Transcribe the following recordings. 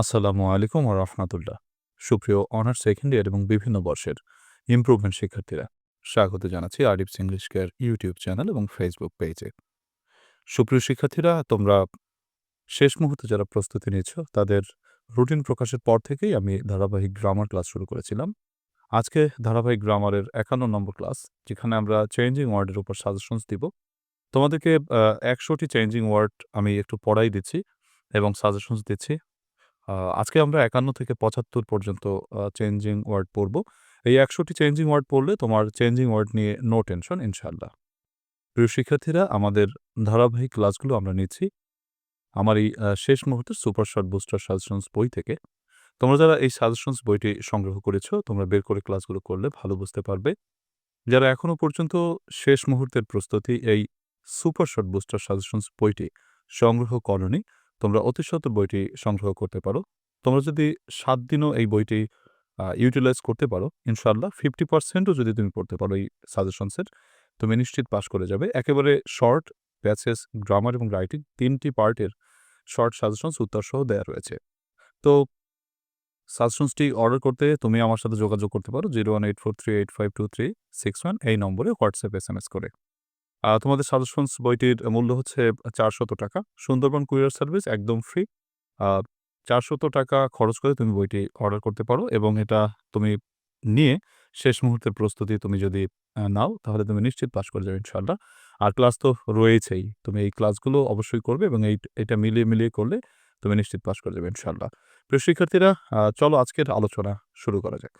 আসসালামু আলাইকুম ওয়া রাহমাতুল্লাহ। সুপ্রিয় অনার্স সেকেন্ড ইয়ার এবং বিভিন্ন বর্ষের ইমপ্রুভমেন্ট শিক্ষার্থীরা, স্বাগত জানাচ্ছি Arif's English care YouTube channel এবং ফেসবুক পেজে। সুপ্রিয় শিক্ষার্থীরা, তোমরা শেষ মুহূর্তে যারা প্রস্তুতি নিয়েছ তাদের রুটিন প্রকাশের পর থেকেই আমি ধারাবাহিক গ্রামার ক্লাস শুরু করেছিলাম। আজকে ধারাবাহিক গ্রামারের ৫১ নম্বর ক্লাস, যেখানে আমরা চেঞ্জিং ওয়ার্ডের উপর সাজেশনস দিব। তোমাদেরকে একশোটি চেঞ্জিং ওয়ার্ড আমি একটু পড়াই দিচ্ছি এবং সাজেশনস দিচ্ছি। আজকে আমরা ৫১ থেকে ৭৫ পর্যন্ত চেঞ্জিং ওয়ার্ড পড়ব। এই ১০০ টি চেঞ্জিং ওয়ার্ড পড়লে তোমার চেঞ্জিং ওয়ার্ড নিয়ে নো টেনশন ইনশাআল্লাহ। প্রিয় শিক্ষার্থীরা, আমাদের ধারাবাহিক ক্লাসগুলো আমরা নিচ্ছি আমার এই শেষ মুহূর্তের সুপার শর্ট বুস্টার সাজেশনস বই থেকে। তোমরা যারা এই সাজেশনস বইটি সংগ্রহ করেছ, তোমরা বের করে ক্লাসগুলো করলে ভালো বুঝতে পারবে। যারা এখনও পর্যন্ত শেষ মুহূর্তের প্রস্তুতি এই সুপার শর্ট বুস্টার সাজেশনস বইটি সংগ্রহ করোনি, তোমরা অতি সত্বর বইটি সংগ্রহ করতে পারো। তোমরা যদি সাত দিনও এই বইটি ইউটিলাইজ করতে পারো, ইনশাআল্লাহ 50% ও যদি তুমি পড়তে পারো এই সাজেশনসের, তুমি নিশ্চিত পাশ করে যাবে। একেবারে শর্ট, প্যাসেজ, গ্রামার এবং রাইটিং তিনটি পার্টের শর্ট সাজেশনস উত্তরসহ দেওয়া রয়েছে। তো সাজেশনসটি অর্ডার করতে তুমি আমার সাথে যোগাযোগ করতে পারো 01843852361 এই নম্বরে হোয়াটসঅ্যাপ এস এম এস করে। তোমাদের সাজেশনস বইটির মূল্য হচ্ছে চারশত টাকা। সুন্দরবন কুরিয়ার সার্ভিস একদম ফ্রি। চারশত টাকা খরচ করে তুমি বইটি অর্ডার করতে পারো এবং এটা তুমি নিয়ে শেষ মুহূর্তের প্রস্তুতি তুমি যদি নাও, তাহলে তুমি নিশ্চিত পাশ করে যাবে ইনশাআল্লাহ। আর ক্লাস তো রয়েছেই। তুমি এই ক্লাসগুলো অবশ্যই করবে এবং এই এটা মিলিয়ে, মিলিয়ে করলে তুমি নিশ্চিত পাশ করে যাবে ইনশাআল্লাহ। প্রিয় শিক্ষার্থীরা, চলো আজকের আলোচনা শুরু করা যাক।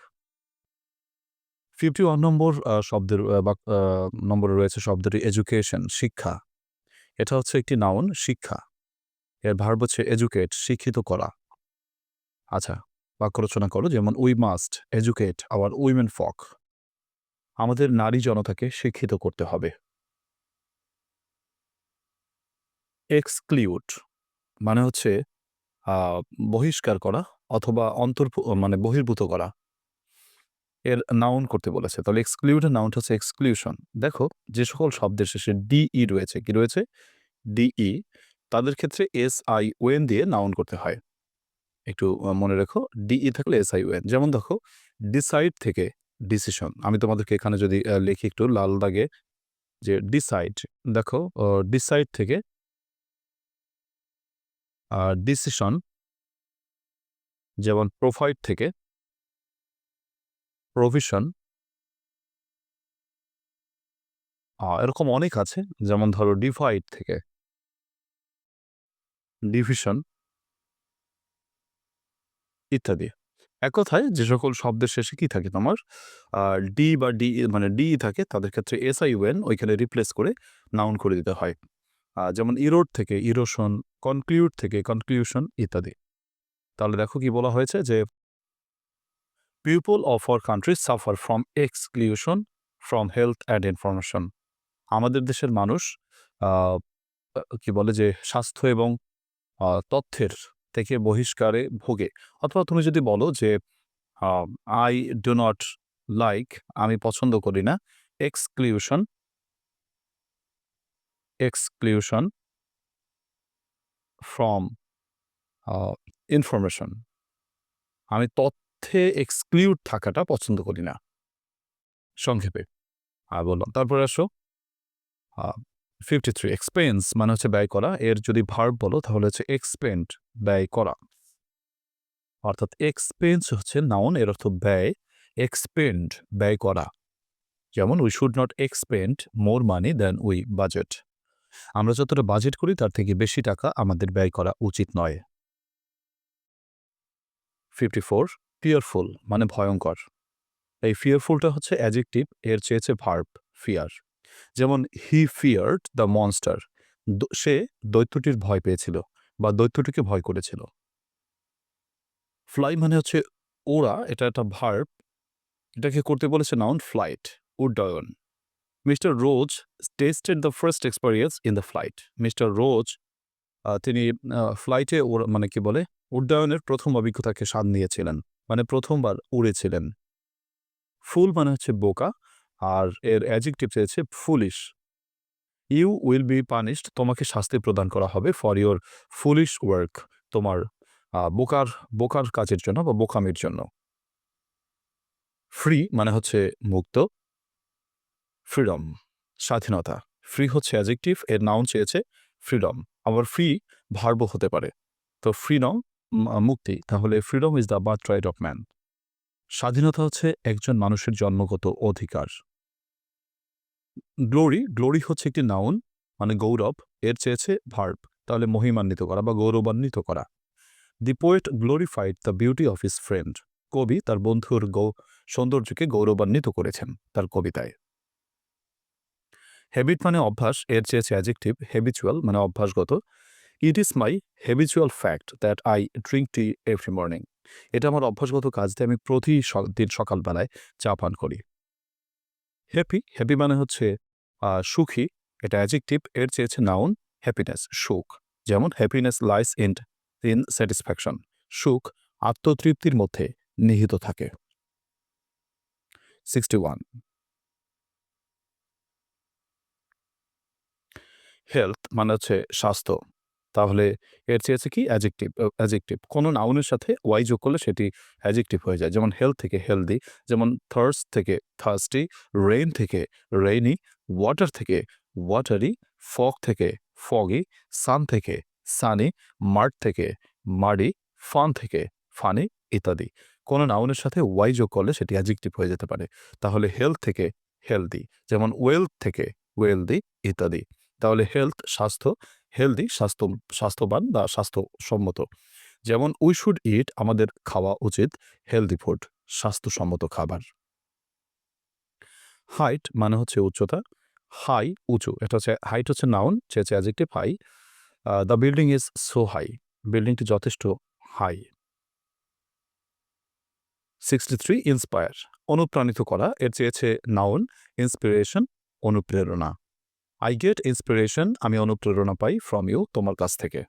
51 নম্বর শব্দের নম্বরে রয়েছে শব্দটি এডুকেশন, শিক্ষা। এটা হচ্ছে একটি নাউন শিক্ষা। এর ভার্ব হচ্ছে এডুকেট, শিক্ষিত করা। আচ্ছা, বাক্য রচনা করো যেমন we must educate our women folk. আমাদের নারী জনতাকে শিক্ষিত করতে হবে। এক্সক্লুড মানে হচ্ছে বহিষ্কার করা অথবা অন্তর্ভু মানে বহির্ভূত করা। এর নাউন করতে বলেছে। তাহলে এক্সক্লুড এর নাউনটা হচ্ছে এক্সক্লুশন। দেখো যে সকল শব্দের শেষে ডিই রয়েছে, কি রয়েছে? ডিই তাদের ক্ষেত্রে এসআইওএন দিয়ে নাউন করতে হয়। একটু মনে রেখো ডিই থাকলে এসআইওএন। যেমন দেখো ডিসাইড থেকে ডিসিশন। আমি তোমাদেরকে এখানে যদি লিখি একটু লাল দাগে যে ডিসাইড দেখো ডিসাইড থেকে ডিসিশন যেমন প্রোভাইড থেকে প্রভিশন এরকম অনেক আছে। যেমন ধরো ডিভাইড থেকে ডিভিশন ইত্যাদি। এক কথায় যে সকল শব্দের শেষে কি থাকে তোমার ডি বা ডি মানে ডিই থাকে তাদের ক্ষেত্রে এস আই ওয়েন ওইখানে রিপ্লেস করে নাউন করে দিতে হয়। যেমন ইরোড থেকে ইরোশন, কনক্লুড থেকে কনক্লিউশন ইত্যাদি। তাহলে দেখো কি বলা হয়েছে যে people of our country suffer from exclusion from health and information. আমাদের দেশের মানুষ কি বলে যে, স্বাস্থ্য এবং তথ্যের থেকে বহিষ্কারে ভোগে। অথবা তুমি যদি বলো যে আই ডু নট লাইক আমি পছন্দ করি না এক্সক্লিউশন এক্সক্লিউশন ফ্রম ইনফরমেশন। আমি তথ্যে এক্সক্লুড থাকাটা পছন্দ করি না। সংক্ষেপে। আর বললাম। তারপরে আসো ফিফটি থ্রি এক্সপেন্স মানে হচ্ছে ব্যয় করা। এর যদি ভার্ব বলো তাহলে হচ্ছে এক্সপেন্ড ব্যয় করা। অর্থাৎ এক্সপেন্স হচ্ছে নাউন এর অর্থ ব্যয়, এক্সপেন্ড ব্যয় করা। যেমন we should not expend more money than we budget. আমরা যতটা বাজেট করি তার থেকে বেশি টাকা আমাদের ব্যয় করা উচিত নয়। 54 ফিয়ারফুল মানে ভয়ঙ্কর। এই ফিয়ারফুলটা হচ্ছে অ্যাডজেক্টিভ এর চেয়েছে ভার্ব ফিয়ার। যেমন হি ফিয়ার্ড দ্য মনস্টার সে দৈত্যটির ভয় পেয়েছিল বা দৈত্যটিকে ভয় করেছিল। ফ্লাই মানে হচ্ছে ওড়া, এটা একটা ভার্ব। এটাকে করতে বলেছে noun flight, উড্ডয়ন। Mister Rose tasted the first experience in the flight. Mister Rose তিনি ফ্লাইটে মানে কি বলে উড্ডয়নের প্রথম অভিজ্ঞতাকে স্বাদ নিয়েছিলেন। মানে প্রথমবার উড়েছিলেন। ফুল মানে হচ্ছে বোকা আর এর অ্যাডজেক্টিভ চেয়েছে foolish. You will be punished তোমাকে শাস্তি প্রদান করা হবে ফর ইওর ফুলিশ ওয়ার্ক তোমার বোকার বোকার কাজের জন্য বা বোকামির জন্য। ফ্রি মানে হচ্ছে মুক্ত। ফ্রিডম স্বাধীনতা। ফ্রি হচ্ছে অ্যাজেক্টিভ এর নাউন চেয়েছে ফ্রিডম। আবার ফ্রি ভার্বও হতে পারে। তো ফ্রিডম মুক্তি। তাহলে freedom is the birthright of man. স্বাধীনতা হচ্ছে একজন মানুষের জন্মগত অধিকার। গ্লোরি, গ্লোরি হচ্ছে একটি নাউন মানে গৌরব। এর চেয়েছে ভার্ব। তাহলে মহিমান্বিত করা বা গৌরবান্বিত করা। The poet glorified the beauty of his friend. কবি তার বন্ধুর গৌ সৌন্দর্যকে গৌরবান্বিত করেছেন তার কবিতায়। হ্যাবিট মানে অভ্যাস। এর চেয়েছে অ্যাজেক্টিভ হ্যাবিচুয়াল মানে অভ্যাসগত। It is my habitual fact that I drink tea every morning. এটা আমার অভ্যাসগত কাজ দিয়ে আমি প্রতি দিন সকালবেলায় চা পান করি। হ্যাপি, হ্যাপি মানে হচ্ছে সুখী। এটা অ্যাজেক্টিভ এর চেয়েছে নাউন হ্যাপিনেস সুখ। যেমন happiness lies in in satisfaction. সুখ আত্মতৃপ্তির মধ্যে নিহিত থাকে। 61 হেলথ মানে হচ্ছে স্বাস্থ্য। তাহলে এর চেয়েছে কি অ্যাজেক্টিভ অ্যাজেক্টিভ। কোনো নাউনের সাথে ওয়াই যোগ করলে সেটি অ্যাজেক্টিভ হয়ে যায়। যেমন হেলথ থেকে হেলদি, যেমন থার্স্ট থেকে থার্সটি রেইন থেকে রেইনি, ওয়াটার থেকে ওয়াটারি, ফগ থেকে ফগি, সান থেকে সানি, মার্ট থেকে মাডি, ফান থেকে ফানি ইত্যাদি। কোনো নাউনের সাথে ওয়াই যোগ করলে সেটি অ্যাজেক্টিভ হয়ে যেতে পারে। তাহলে হেলথ থেকে হেলদি, যেমন ওয়েলথ থেকে ওয়েলদি ইত্যাদি। তাহলে হেলথ স্বাস্থ্য, হেলদি স্বাস্থ্য, স্বাস্থ্যবান বা স্বাস্থ্যসম্মত। যেমন উই শুড ইট আমাদের খাওয়া উচিত হেলদি ফুড স্বাস্থ্যসম্মত খাবার। হাইট মানে হচ্ছে উচ্চতা। হাই উঁচু। এটা হচ্ছে হাইট হচ্ছে নাউন চেয়েছে adjective high. The building is so high. বিল্ডিংটি যথেষ্ট হাই। 63 ইন্সপায়ার অনুপ্রাণিত করা। এর চেয়েছে নাউন ইন্সপিরেশন অনুপ্রেরণা। আই গেট ইন্সপিরেশন আমি অনুপ্রেরণা পাই ফ্রম ইউ তোমার কাছ থেকে।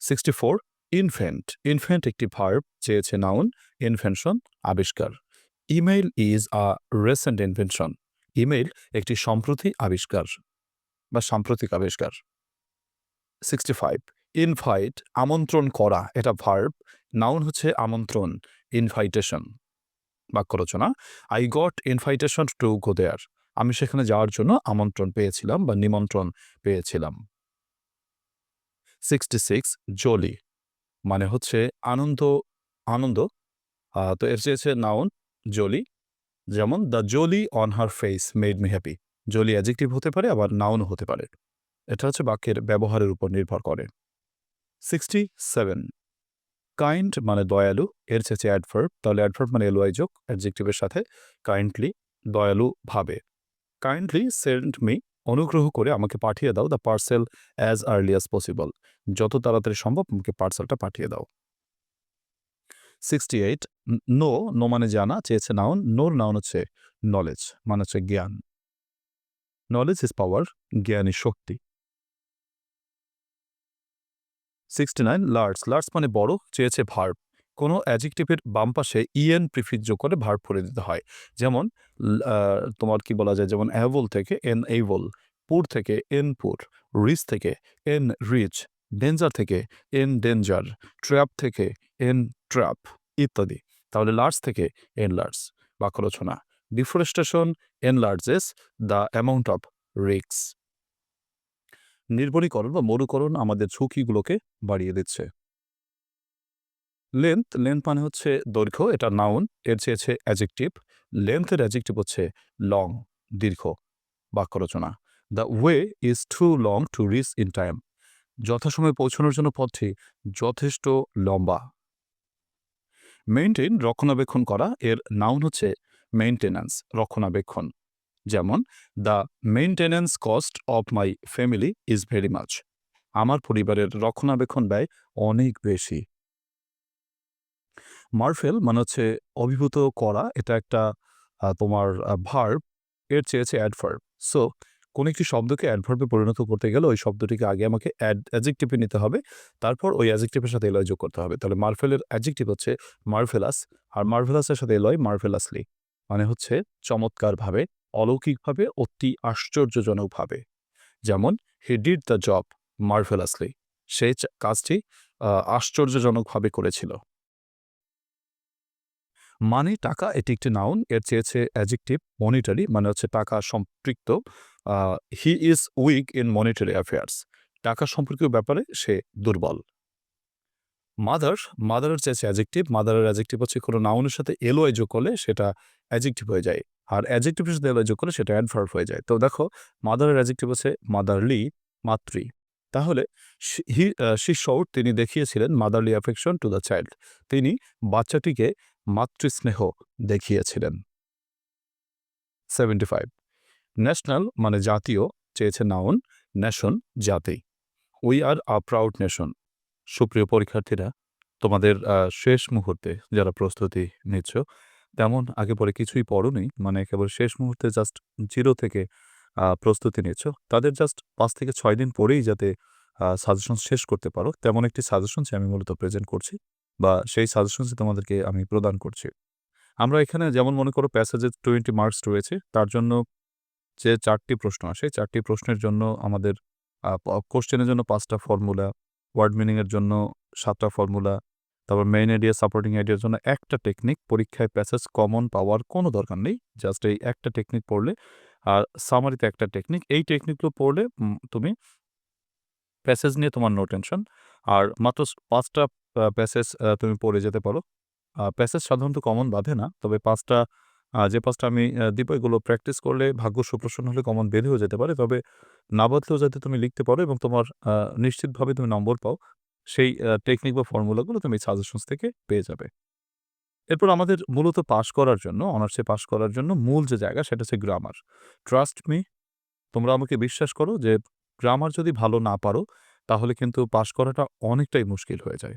64 ইনভেন্ট, ইনভেন্ট একটি ভার্ব চেয়েছে নাউন ইনভেনশন আবিষ্কার। Email is a recent invention. Email একটি সম্প্রতি আবিষ্কার বা সাম্প্রতিক আবিষ্কার। 65 ইনভাইট আমন্ত্রণ করা এটা ভার্ব। নাউন হচ্ছে আমন্ত্রণ ইনভাইটেশন। বাক্য রচনা I got invitation to go there. আমি সেখানে যাওয়ার জন্য আমন্ত্রণ পেয়েছিলাম বা নিমন্ত্রণ পেয়েছিলাম। 66 জলি মানে হচ্ছে আনন্দ আনন্দ। তো এর চেয়েছে নাউন জলি। যেমন the jolly on her face made me happy. Jolly adjective হতে পারে, আবার নাউনও হতে পারে। এটা হচ্ছে বাক্যের ব্যবহারের উপর নির্ভর করে। 67 কাইন্ড মানে দয়ালু। এর চেয়েছে অ্যাডভার্ব। তাহলে অ্যাডভার্ব মানে এলওয়াই যোগ অ্যাডজেক্টিভের সাথে কাইন্ডলি দয়ালু ভাবে। কাইন্ডলি সেন্ড মি অনুগ্রহ করে আমাকে পাঠিয়ে দাও the parcel as early as possible. যত তাড়াতাড়ি সম্ভব আমাকে পার্সেলটা পাঠিয়ে দাও। 68 ন নো, নো মানে জানা চেয়েছে নাউন। নোর নাউন হচ্ছে নলেজ মানে হচ্ছে জ্ঞান। নলেজ ইজ পাওয়ার জ্ঞানই শক্তি। 69 লার্জ, লার্জ মানে বড় চেয়েছে ভার্ব। কোনো অ্যাজেক্টিভের বাম পাশে ইএন প্রিফিক্স যোগ করে ভার্ব পড়ে দিতে হয়। যেমন তোমার কি বলা যায় যেমন অ্যাবল থেকে এন এইবল, পুর থেকে এন পুর, রিচ থেকে এন রিচ, ডেঞ্জার থেকে এন ডেঞ্জার, ট্র্যাপ থেকে এন ট্র্যাপ ইত্যাদি। তাহলে লার্জ থেকে এনলার্জ বাক্য রচনা deforestation en enlarges the amount of risks. নির্বনীকরণ বা মরুকরণ আমাদের ঝুঁকিগুলোকে বাড়িয়ে দিচ্ছে। লেংথ, লেন্থ মানে হচ্ছে দৈর্ঘ্য এটা নাউন এর চেয়েছে অ্যাজেক্টিভ। লেংথের অ্যাজেক্টিভ হচ্ছে লং দীর্ঘ। বাক্য রচনা the way is too long to reach in time. যথাসময়ে পৌঁছানোর জন্য পথটি যথেষ্ট লম্বা। মেইনটেইন রক্ষণাবেক্ষণ করা এর নাউন হচ্ছে মেইনটেন্যান্স রক্ষণাবেক্ষণ। যেমন the maintenance cost of my family is very much. আমার পরিবারের রক্ষণাবেক্ষণ ব্যয় অনেক বেশি। মারফেল মানে হচ্ছে অভিভূত করা এটা একটা তোমার ভার্ব এর চেয়েছে অ্যাডভার্ব। সো কোনো একটি শব্দকে অ্যাডভার্বে পরিণত করতে গেলে ওই শব্দটিকে আগে আমাকে অ্যাড অ্যাজেক্টিভে নিতে হবে। তারপর ওই অ্যাজেক্টিভের সাথে এলয় যোগ করতে হবে। তাহলে মারফেলের অ্যাজেক্টিভ হচ্ছে মার্ভেলাস আর মার্ভেলাসের সাথে এলয় মার্ভেলাসলি মানে হচ্ছে চমৎকারভাবে, অলৌকিকভাবে, অতি আশ্চর্যজনকভাবে। যেমন he did the job marvellously. সে চা কাজটি আশ্চর্যজনকভাবে করেছিল। মানি টাকা এটি একটি নাউন। এর চেয়েছে অ্যাডজেক্টিভ মনিটারি মানে হচ্ছে টাকা সম্পৃক্ত। He is weak in monetary affairs. টাকা সম্পর্কীয় ব্যাপারে সে দুর্বল। মাদার, মাদারের চেয়েছে অ্যাডজেক্টিভ। মাদারের অ্যাডজেক্টিভ হচ্ছে কোনো নাউনের সাথে এলওয়াই যোগ করলে সেটা অ্যাডজেক্টিভ হয়ে যায়। আর অ্যাডজেক্টিভের সাথে এলওয়াই যোগ করলে সেটা অ্যাডভার্ব হয়ে যায়। তো দেখো মাদারের অ্যাডজেক্টিভ হচ্ছে মাদারলি, মাতৃ। তাহলে হি তিনি দেখিয়েছিলেন motherly affection to the child. তিনি বাচ্চাটিকে মাতৃস্নেহ দেখিয়েছিলেন। 75 ন্যাশনাল মানে জাতীয় চেয়েছে নাউন, ন্যাশন জাতি। We are a proud nation. সুপ্রিয় পরীক্ষার্থীরা, তোমাদের শেষ মুহূর্তে যারা প্রস্তুতি নিচ্ছ, তেমন আগে পরে কিছুই পড়োনি, মানে কেবল শেষ মুহূর্তে জাস্ট জিরো থেকে প্রস্তুতি নিচ্ছ। তাদের জাস্ট পাঁচ থেকে ছয় দিন পরেই যাতে আ সাজেশনস শেষ করতে পারো, তেমন একটি সাজেশনসই আমি মূলত প্রেজেন্ট করছি বা সেই সাজেশনসই তোমাদেরকে আমি প্রদান করছি। আমরা এখানে যেমন মনে করো প্যাসেজে 20 মার্কস রয়েছে, তার জন্য যে চারটি প্রশ্ন আসে, চারটি প্রশ্নের জন্য আমাদের কোশ্চেনের জন্য পাঁচটা ফর্মুলা, ওয়ার্ড মিনিংয়ের জন্য সাতটা ফর্মুলা, তারপর মেইন আইডিয়া, সাপোর্টিং আইডিয়ার জন্য একটা টেকনিক, পরীক্ষায় প্যাসেজ কমন পাওয়ার কোনো দরকার নেই। জাস্ট এই একটা টেকনিক পড়লে আর সামারিতে একটা টেকনিক। এই টেকনিকগুলো পড়লে তুমি প্যাসেজ নিয়ে তোমার নো টেনশন। আর মাত্র স ৫ টা আ প্যাসেজ তুমি পড়ে যেতে পারো। প্যাসেজ সাধারণত কমন বাঁধে না। তবে পাঁচটা যে পাঁচটা আমি দিব এগুলো প্র্যাকটিস করলে ভাগ্য সুপ্রসন্ন হলে কমন বেঁধেও যেতে পারে। তবে না বাঁধলেও যাতে তুমি লিখতে পারো এবং তোমার নিশ্চিতভাবে তুমি নম্বর পাও, সেই টেকনিক বা ফর্মুলাগুলো তুমি সাজেশনস থেকে পেয়ে যাবে। এরপর আমাদের মূলত পাস করার জন্য, অনার্সে পাস করার জন্য মূল যে জায়গা সেটা হচ্ছে গ্রামার। ট্রাস্ট মি, তোমরা আমাকে বিশ্বাস করো যে গ্রামার যদি ভালো না পারো, তাহলে কিন্তু পাস করাটা অনেকটাই মুশকিল হয়ে যায়।